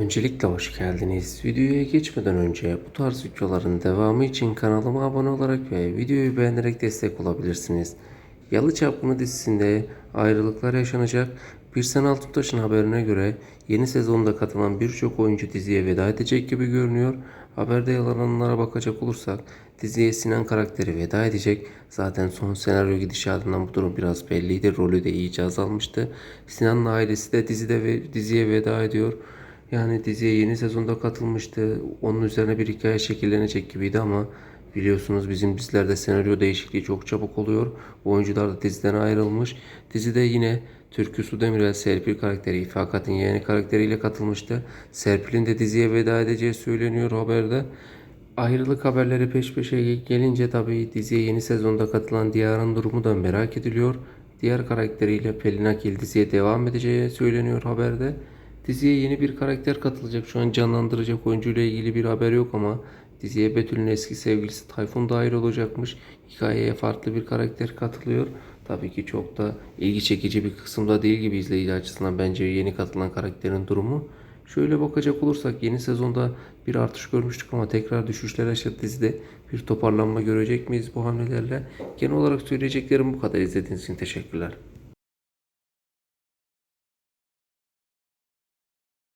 Öncelikle hoş geldiniz. Videoya geçmeden önce bu tarz videoların devamı için kanalıma abone olarak ve videoyu beğenerek destek olabilirsiniz. Yalı Çapkını dizisinde ayrılıklar yaşanacak. Birsen Altuntaş'ın haberine göre yeni sezonda katılan birçok oyuncu diziye veda edecek gibi görünüyor. Haberde yalananlara bakacak olursak diziye Sinan karakteri veda edecek. Zaten son senaryo gidişatından bu durum biraz belliydi. Rolü de iyice azalmıştı. Sinan'ın ailesi de dizide ve diziye veda ediyor. Yani diziye yeni sezonda katılmıştı. Onun üzerine bir hikaye şekillenecek gibiydi ama biliyorsunuz bizim dizilerde senaryo değişikliği çok çabuk oluyor. Oyuncular da diziden ayrılmış. Dizide yine Türkü Su Demirel Serpil karakteri İfakat'ın yeğeni karakteriyle katılmıştı. Serpil'in de diziye veda edeceği söyleniyor haberde. Ayrılık haberleri peş peşe gelince tabii diziye yeni sezonda katılan Diyar'ın durumu da merak ediliyor. Diğer karakteriyle Pelin Akil diziye devam edeceği söyleniyor haberde. Diziye yeni bir karakter katılacak. Şu an canlandıracak oyuncuyla ilgili bir haber yok ama diziye Betül'ün eski sevgilisi Tayfun dahil olacakmış. Hikayeye farklı bir karakter katılıyor. Tabii ki çok da ilgi çekici bir kısımda değil gibi izleyici açısından bence yeni katılan karakterin durumu. Şöyle bakacak olursak yeni sezonda bir artış görmüştük ama tekrar düşüşler yaşadı dizide. Bir toparlanma görecek miyiz bu hamlelerle? Genel olarak söyleyeceklerim bu kadar. İzlediğiniz için teşekkürler.